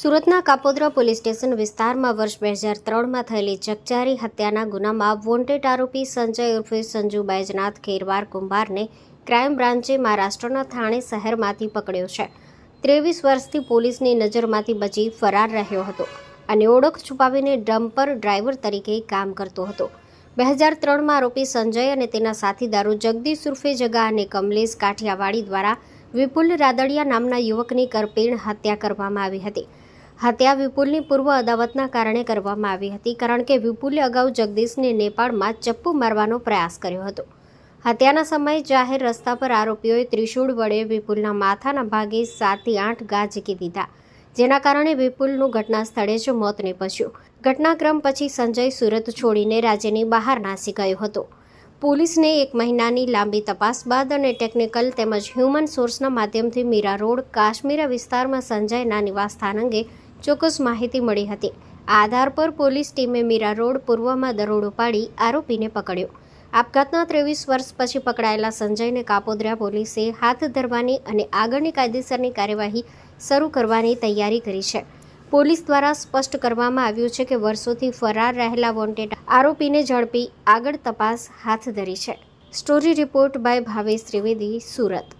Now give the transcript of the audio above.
સુરતના Kapodra police station વિસ્તારમાં વર્ષ બે હજાર ત્રણમાં થયેલી ચકચારી હત્યાના ગુનામાં વોન્ટેડ આરોપી સંજય ઉર્ફે સંજુ બૈજનાથ ખેરવાર કુંભારને ક્રાઇમ બ્રાન્ચે મહારાષ્ટ્રના થાણે શહેરમાંથી પકડ્યો છે. ત્રેવીસ વર્ષથી પોલીસની નજરમાંથી બચી ફરાર રહ્યો હતો અને ઓળખ છુપાવીને ડમ્પર ડ્રાઈવર તરીકે કામ કરતો હતો. બે હજાર ત્રણમાં આરોપી સંજય અને તેના સાથીદારો જગદીશ ઉર્ફે જગા અને કમલેશ કાઠિયાવાડી દ્વારા વિપુલ રાદડિયા નામના યુવકની કરપીણ હત્યા કરવામાં આવી હતી. હત્યા વિપુલની પૂર્વ અદાવતના કારણે કરવામાં આવી હતી, કારણ કે વિપુલે અગાઉ જગદીશને નેપાળમાં ચપ્પુ મારવાનો પ્રયાસ કર્યો હતો. હત્યાના સમયે જાહેર રસ્તા પર આરોપીઓએ ત્રિશૂળ વડે વિપુલના માથાના ભાગે સાતથી આઠ ઘા ઝીકી દીધા, જેના કારણે વિપુલનું ઘટના સ્થળે જ મોત નીપજ્યું. ઘટનાક્રમ પછી સંજય સુરત છોડીને રાજ્યની બહાર નાસી ગયો હતો. પોલીસને એક મહિનાની લાંબી તપાસ બાદ અને ટેકનિકલ તેમજ હ્યુમન સોર્સના માધ્યમથી મીરા રોડ, કાશ્મીરા વિસ્તારમાં સંજયના નિવાસસ્થાન અંગે ચોક્કસ માહિતી મળી હતી. આ આધાર પર પોલીસ ટીમે મીરા રોડ પૂર્વમાં દરોડો પાડી આરોપીને પકડ્યો. આપઘાતના ત્રેવીસ વર્ષ પછી પકડાયેલા સંજયને કાપોદ્રા પોલીસે હાથ ધરવાની અને આગળની કાયદેસરની કાર્યવાહી શરૂ કરવાની તૈયારી કરી છે. પોલીસ દ્વારા સ્પષ્ટ કરવામાં આવ્યું છે કે વર્ષોથી ફરાર રહેલા વોન્ટેડ આરોપીને ઝડપી આગળ તપાસ હાથ ધરી છે. Story report by Bhavesh Trivedi, Surat.